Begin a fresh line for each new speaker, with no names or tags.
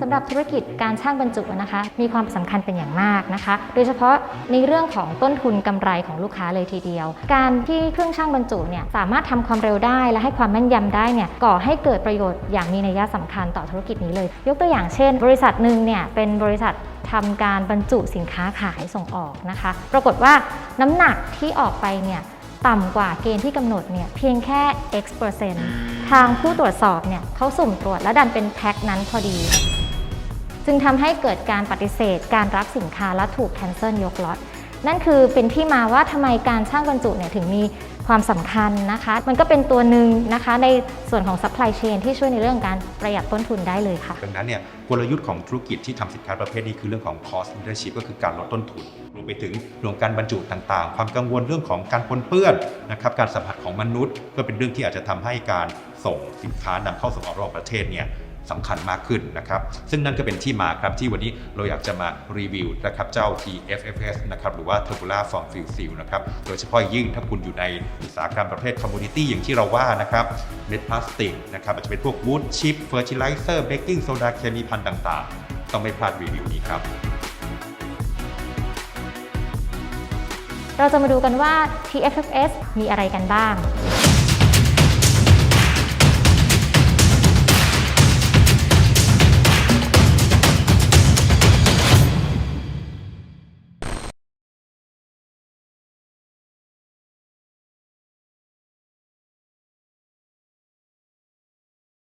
สำหรับธุรกิจการช่างบรรจุนะคะ มีความสำคัญเป็นอย่างมากนะคะ โดยเฉพาะในเรื่องของต้นทุนกำไรของลูกค้าเลยทีเดียว การที่เครื่องช่างบรรจุเนี่ยสามารถทำความเร็วได้และให้ความแม่นยำได้เนี่ยก่อให้เกิดประโยชน์อย่างมีนัยสำคัญต่อธุรกิจนี้เลย ยกตัวอย่างเช่น บริษัทหนึ่งเนี่ยเป็นบริษัททำการบรรจุสินค้าขายส่งออกนะคะ ปรากฏว่าน้ำหนักที่ออกไปเนี่ย ต่ำกว่าเกณฑ์ที่กำหนดเนี่ยเพียงแค่ x เปอร์เซ็นต์ทางผู้ตรวจสอบเนี่ยเขาสุ่มตรวจและดันเป็นแพ็คนั้นพอดี จึงทำให้เกิดการปฏิเสธ การรับสินค้าและถูกแคนเซิลยกล็อตนั่นคือเป็นที่มาว่าทำไมการช่างบรรจุเนี่ยถึงมี ความสำคัญนะคะ มันก็เป็นตัวหนึ่งนะคะในส่วนของ supply chain ที่ช่วยในเรื่องการประหยัดต้นทุนได้เลยค่ะ
ดังนั้นเนี่ยกลยุทธ์ของธุรกิจที่ทำสินค้าประเภทนี้คือเรื่องของ cost leadership ก็คือการลดต้นทุน รวมไปถึงเรื่องการบรรจุต่างๆ ความกังวลเรื่องของการปนเปื้อนนะครับการสัมผัสของมนุษย์ ก็เป็นเรื่องที่อาจจะทำให้การส่งสินค้านำเข้าส่งออกระหว่างประเทศเนี่ย สำคัญมากขึ้นนะครับ ซึ่งนั่นก็เป็นที่มาครับที่วันนี้เราอยากจะมารีวิวนะครับเจ้า TFFS นะครับหรือว่า Turbula Form Fill Seal นะครับโดยเฉพาะยิ่งถ้าคุณอยู่ในอุตสาหกรรมประเภท commodity อย่างที่เราว่านะครับเม็ดพลาสติกนะครับอาจจะเป็นพวกวูดชิปเฟอร์ติไลเซอร์เบกกิ้งโซดาเคมีพันธุ์ต่างๆ ต้องไม่พลาดรีวิวนี้ครับ
เราจะมาดูกันว่า TFFS มีอะไรกันบ้าง